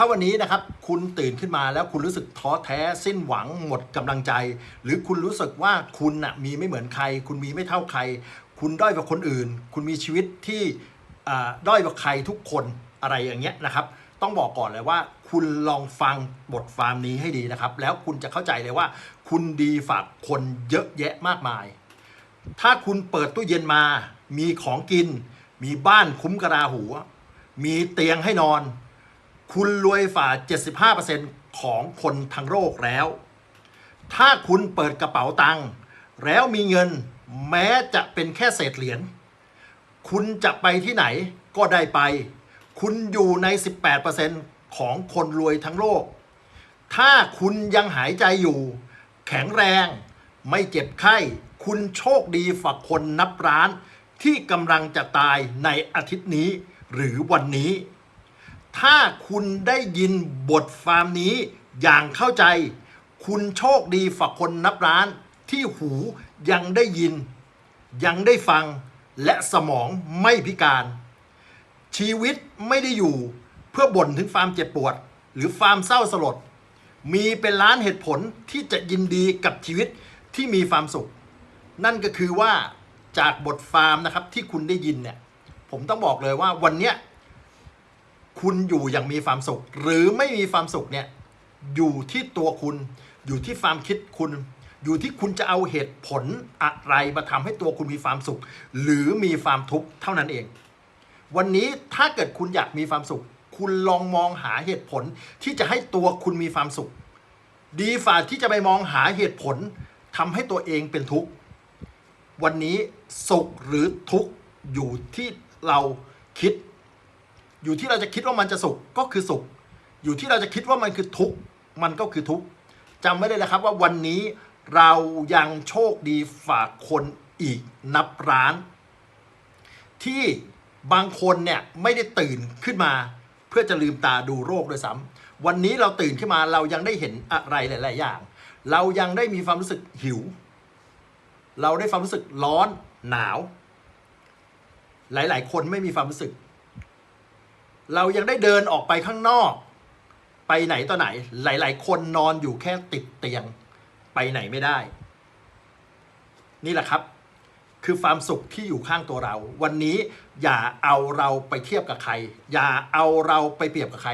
ถ้าวันนี้นะครับคุณตื่นขึ้นมาแล้วคุณรู้สึกท้อแท้สิ้นหวังหมดกำลังใจ หรือคุณรู้สึกว่าคุณน่ะมีไม่เหมือนใคร คุณมีไม่เท่าใคร คุณด้อยกว่าคนอื่น คุณมีชีวิตที่อ่าด้อยกว่าใครทุกคนอะไรอย่างเงี้ยนะครับ ต้องบอกก่อนเลยว่า คุณลองฟังบทฟาร์มนี้ให้ดีนะครับ แล้วคุณจะเข้าใจเลยว่า คุณดีฝากคนเยอะแยะมากมาย ถ้าคุณเปิดตู้เย็นมา มีของกิน มีบ้านคุ้มกระดาหัวมีเตียงให้นอน คุณรวยฝ่า 75%ของคนทั้งโลกแล้ว ถ้าคุณเปิดกระเป๋าตังค์แล้วมีเงินแม้จะเป็นแค่เศษเหรียญ คุณจะไปที่ไหนก็ได้ไป คุณอยู่ใน 18%ของคนรวยทั้งโลก ถ้าคุณยังหายใจอยู่ แข็งแรง ไม่เจ็บไข้ คุณโชคดีฝักคนนับร้าน ที่กำลังจะตายในอาทิตย์นี้หรือวันนี้ ถ้าคุณได้ยินบทฟาร์มนี้อย่างเข้าใจ คุณโชคดีฝักคนนับร้าน ที่หูยังได้ยิน ยังได้ฟังและสมองไม่พิการ ชีวิตไม่ได้อยู่เพื่อบ่นถึงฟาร์มเจ็บปวด หรือฟาร์มเศร้าสลด มีเป็นล้านเหตุผลที่จะยินดีกับชีวิตที่มีความสุข นั่นก็คือว่าจากบทฟาร์มนะครับที่คุณได้ยินเนี่ยผมต้องบอกเลยว่าวันเนี้ย คุณอยู่อย่างมีความสุข หรือไม่มีความสุขเนี่ยอยู่ที่ตัวคุณ อยู่ที่ความคิดคุณ อยู่ที่คุณจะเอาเหตุผลอะไรมาทำให้ตัวคุณมีความสุข หรือมีความทุกข์เท่านั้นเอง วันนี้ถ้าเกิดคุณอยากมีความสุข คุณลองมองหาเหตุผลที่จะให้ตัวคุณมีความสุข ดีฝ่าที่จะไปมองหาเหตุผลทำให้ตัวเองเป็นทุกข์วันนี้สุขหรือทุกข์อยู่ที่เราคิด อยู่ที่เราจะคิดว่ามันจะสุขก็คือสุข อยู่ที่เราจะคิดว่ามันคือทุกข์มันก็คือทุกข์จำไว้เลยนะครับว่าวันนี้เรายังโชคดีฝากคนอีกนับร้าน ที่บางคนเนี่ยไม่ได้ตื่นขึ้นมา เพื่อจะลืมตาดูโรคด้วยซ้ำวันนี้เราตื่นขึ้นมาเรายังได้เห็นอะไรหลาย ๆ อย่าง เรายังได้มีความรู้สึกหิว เราได้ความรู้สึกร้อนหนาว หลาย ๆ คนไม่มีความรู้สึก เรายังได้เดินออกไปข้างนอก ไปไหนต่อไหน หลาย ๆ คนนอนอยู่แค่ติดเตียง ไปไหนไม่ได้ นี่แหละครับ คือความสุขที่อยู่ข้างตัวเรา วันนี้อย่าเอาเราไปเทียบกับใคร อย่าเอาเราไปเปรียบกับใคร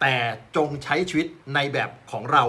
แต่จงใช้ชีวิตในแบบของเรา